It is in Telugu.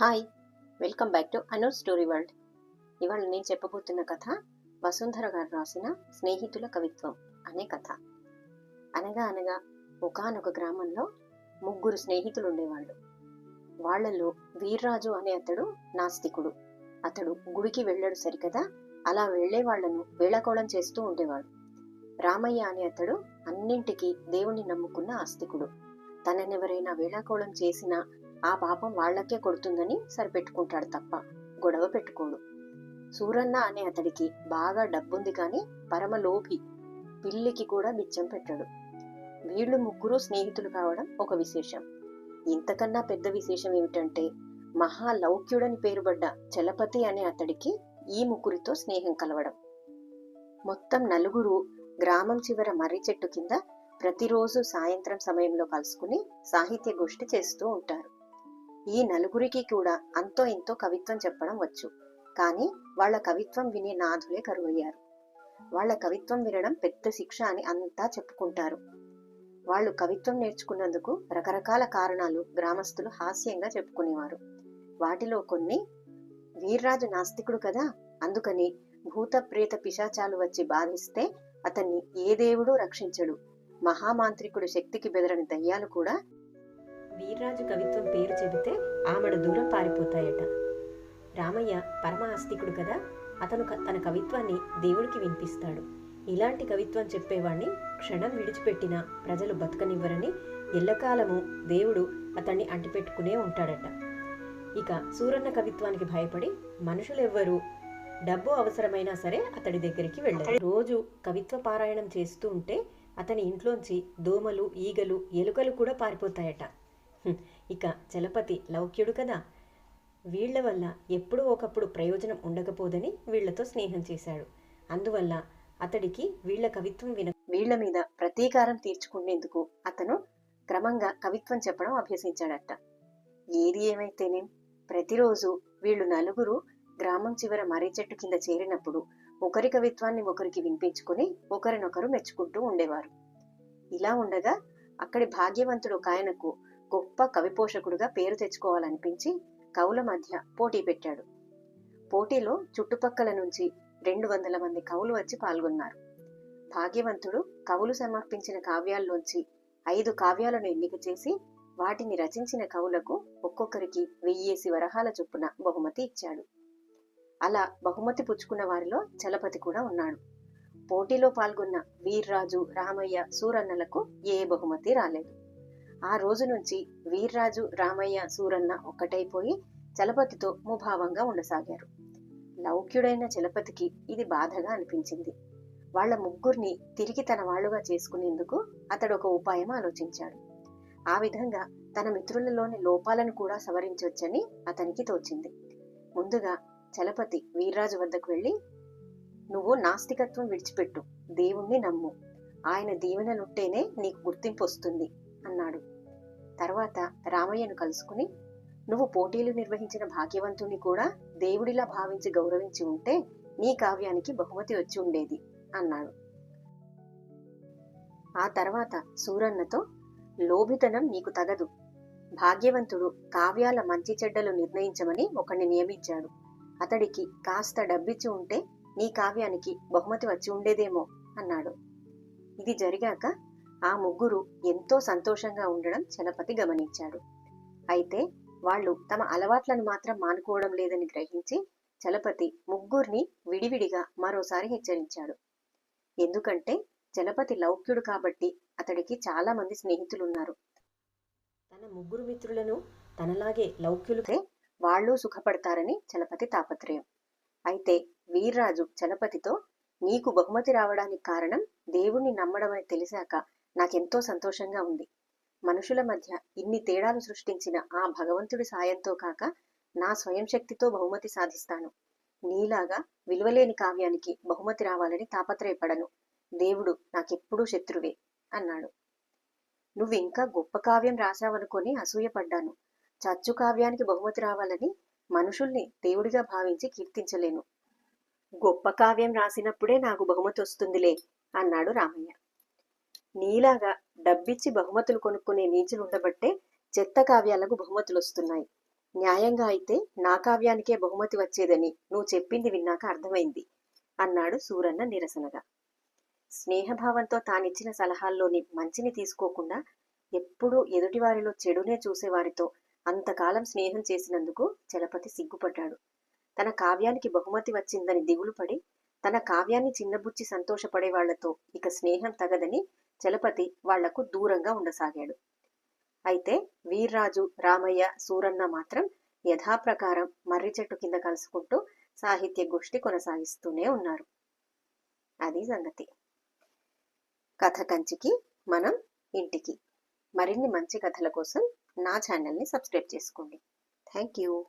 Hi welcome back to Anur story world. ఇవాళ నేను చెప్పబోతున్న కథ వసుంధర గారు రాసిన స్నేహితుల కవిత్వం అనే కథ. అనగా అనగా ఒకానొక గ్రామంలో ముగ్గురు స్నేహితులు ఉండేవాళ్ళు. వాళ్ళలో వీర్రాజు అనే అతడు నాస్తికుడు. అతడు గుడికి వెళ్ళాడు సరికదా? అలా వెళ్ళే వాళ్ళను వేళకోళం చేస్తూ ఉండేవాడు. రామయ్య అనే అతడు అన్నింటికీ దేవుణ్ణి నమ్ముకున్న ఆస్తికుడు. తననెవరైనా వేళాకోళం చేసినా ఆ పాపం వాళ్ళకే కొడుతుందని సరిపెట్టుకుంటాడు తప్ప గొడవ పెట్టుకోడు. సూరన్న అనే అతడికి బాగా డబ్బుంది కానీ పరమలోభి పిల్లికి కూడా బిచ్చం పెట్టడు. వీళ్ళు ముగ్గురు స్నేహితులు కావడం ఒక విశేషం. ఇంతకన్నా పెద్ద విశేషం ఏమిటంటే మహాలౌక్యుడని పేరుబడ్డ చలపతి అనే అతడికి ఈ ముగ్గురితో స్నేహం కలవడం. మొత్తం నలుగురు గ్రామం చివర మర్రి చెట్టు కింద ప్రతిరోజు సాయంత్రం సమయంలో కలుసుకుని సాహిత్య గోష్ఠి చేస్తూ ఉంటారు. ఈ నలుగురికి కూడా అంతో ఇంతో కవిత్వం చెప్పడం వచ్చు. కానీ వాళ్ళ కవిత్వం వినే నాథులే కరువయ్యారు. వాళ్ళ కవిత్వం వినడం పెద్ద శిక్ష అని అంతా చెప్పుకుంటారు. వాళ్ళు కవిత్వం నేర్చుకున్నందుకు రకరకాల కారణాలు గ్రామస్తులు హాస్యంగా చెప్పుకునేవారు. వాటిలో కొన్ని వీర్రాజు నాస్తికుడు కదా అందుకని భూత ప్రేత పిశాచాలు వచ్చి బాధిస్తే అతన్ని ఏ దేవుడు రక్షించడు. మహామాంత్రికుడు శక్తికి బెదరని దయ్యాలు కూడా వీర్రాజు కవిత్వం పేరు చెబితే ఆమెడ దూరం పారిపోతాయట. రామయ్య పరమ ఆస్తికుడు కదా అతను తన కవిత్వాన్ని దేవుడికి వినిపిస్తాడు. ఇలాంటి కవిత్వం చెప్పేవాణ్ణి క్షణం విడిచిపెట్టిన ప్రజలు బతకనివ్వరని ఎల్లకాలము దేవుడు అతన్ని అంటిపెట్టుకునే ఉంటాడట. ఇక సూరన్న కవిత్వానికి భయపడి మనుషులెవ్వరూ డబ్బు అవసరమైనా సరే అతడి దగ్గరికి వెళ్ళారు. రోజు కవిత్వ పారాయణం చేస్తూ ఉంటే అతని ఇంట్లోంచి దోమలు ఈగలు ఎలుకలు కూడా పారిపోతాయట. ఇక చలపతి లౌక్యుడు కదా. వీళ్ళ వల్ల ఎప్పుడూ ఒకప్పుడు ప్రయోజనం ఉండకపోదని వీళ్ళతో స్నేహం చేశాడు. అందువల్ల అతడికి వీళ్ళ కవిత్వం విన వీళ్ళ మీద ప్రతీకారం తీర్చుకునేందుకు అతను క్రమంగా కవిత్వం చెప్పడం అభ్యసించాడట. ఏది ఏమైతేనేం ప్రతిరోజు వీళ్ళు నలుగురు గ్రామం చివర మర్రి చెట్టు కింద చేరినప్పుడు ఒకరి కవిత్వాన్ని ఒకరికి వినిపించుకుని ఒకరినొకరు మెచ్చుకుంటూ ఉండేవారు. ఇలా ఉండగా అక్కడి భాగ్యవంతుడు ఒక ఆయనకు గొప్ప కవిపోషకుడుగా పేరు తెచ్చుకోవాలనిపించి కవుల మధ్య పోటీ పెట్టాడు. పోటీలో చుట్టుపక్కల నుంచి రెండు వందల మంది కవులు వచ్చి పాల్గొన్నారు. భాగ్యవంతుడు కవులు సమర్పించిన కావ్యాల్లోంచి ఐదు కావ్యాలను ఎన్నిక చేసి వాటిని రచించిన కవులకు ఒక్కొక్కరికి వెయ్యేసి వరహాల చొప్పున బహుమతి ఇచ్చాడు. అలా బహుమతి పుచ్చుకున్న వారిలో చలపతి కూడా ఉన్నాడు. పోటీలో పాల్గొన్న వీర్రాజు రామయ్య సూరన్నలకు ఏ బహుమతి రాలేదు. ఆ రోజు నుంచి వీర్రాజు రామయ్య సూరన్న ఒక్కటైపోయి చలపతితో ముభావంగా ఉండసాగారు. లౌక్యుడైన చలపతికి ఇది బాధగా అనిపించింది. వాళ్ళ ముగ్గురిని తిరిగి తన వాళ్ళుగా చేసుకునేందుకు అతడు ఒక ఉపాయం ఆలోచించాడు. ఆ విధంగా తన మిత్రులలోని లోపాలను కూడా సవరించవచ్చని అతనికి తోచింది. ముందుగా చలపతి వీర్రాజు వద్దకు వెళ్ళి నువ్వు నాస్తికత్వం విడిచిపెట్టు. దేవుణ్ణి నమ్ము. ఆయన దీవెనలుంటేనే నీకు గుర్తింపు వస్తుంది తర్వాత రామయ్యను కలుసుకుని నువ్వు పోటీలు నిర్వహించిన భాగ్యవంతుని కూడా దేవుడిలా భావించి గౌరవించి ఉంటే నీ కావ్యానికి బహుమతి వచ్చి ఉండేది అన్నాడు. ఆ తర్వాత సూరన్నతో లోభితనం నీకు తగదు. భాగ్యవంతుడు కావ్యాల మంచి చెడ్డలు నిర్ణయించమని ఒకణ్ణి నియమించాడు. అతడికి కాస్త డబ్బిచ్చి ఉంటే నీ కావ్యానికి బహుమతి వచ్చి ఉండేదేమో అన్నాడు. ఇది జరిగాక ఆ ముగ్గురు ఎంతో సంతోషంగా ఉండడం చలపతి గమనించాడు. అయితే వాళ్ళు తమ అలవాట్లను మాత్రం మానుకోవడం లేదని గ్రహించి చలపతి ముగ్గురిని విడివిడిగా మరోసారి హెచ్చరించాడు. ఎందుకంటే చలపతి లౌక్యుడు కాబట్టి అతడికి చాలా మంది స్నేహితులున్నారు. తన ముగ్గురు మిత్రులను తనలాగే లౌక్యులుతే వాళ్ళు సుఖపడతారని చలపతి తాపత్రయం. అయితే వీర్రాజు చలపతితో నీకు బహుమతి రావడానికి కారణం దేవుణ్ణి నమ్మడమని తెలిసాక నాకెంతో సంతోషంగా ఉంది. మనుషుల మధ్య ఇన్ని తేడాలు సృష్టించిన ఆ భగవంతుడి సాయంతో కాక నా స్వయం శక్తితో బహుమతి సాధిస్తాను. నీలాగా విలువలేని కావ్యానికి బహుమతి రావాలని తాపత్రయపడను. దేవుడు నాకెప్పుడూ శత్రువే అన్నాడు. నువ్వు ఇంకా గొప్ప కావ్యం రాశావనుకొని అసూయపడ్డాను. చచ్చు కావ్యానికి బహుమతి రావాలని మనుషుల్ని దేవుడిగా భావించి కీర్తించలేను. గొప్ప కావ్యం రాసినప్పుడే నాకు బహుమతి వస్తుందిలే అన్నాడు రామయ్య. నీలాగా డబ్బిచ్చి బహుమతులు కొనుక్కునే నీచులు ఉండబట్టే చెత్త కావ్యాలకు బహుమతులు వస్తున్నాయి. న్యాయంగా అయితే నా కావ్యానికే బహుమతి వచ్చేదని నువ్వు చెప్పింది విన్నాక అర్థమైంది అన్నాడు సూరన్న నిరసనగా. స్నేహభావంతో తానిచ్చిన సలహాల్లోని మంచిని తీసుకోకుండా ఎప్పుడూ ఎదుటివారిలో చెడునే చూసేవారితో అంతకాలం స్నేహం చేసినందుకు చలపతి సిగ్గుపడ్డాడు. తన కావ్యానికి బహుమతి వచ్చిందని దిగులుపడి తన కావ్యాన్ని చిన్నబుచ్చి సంతోషపడే వాళ్ళతో ఇక స్నేహం తగదని చలపతి వాళ్ళకు దూరంగా ఉండసాగాడు. అయితే వీర్రాజు రామయ్య సూరన్న మాత్రం యథాప్రకారం మర్రి చెట్టు కింద కలుసుకుంటూ సాహిత్య గోష్ఠి కొనసాగిస్తూనే ఉన్నారు. అది సంగతి. కథ కంచికి మనం ఇంటికి. మరిన్ని మంచి కథల కోసం నా ఛానల్ని సబ్స్క్రైబ్ చేసుకోండి. Thank you.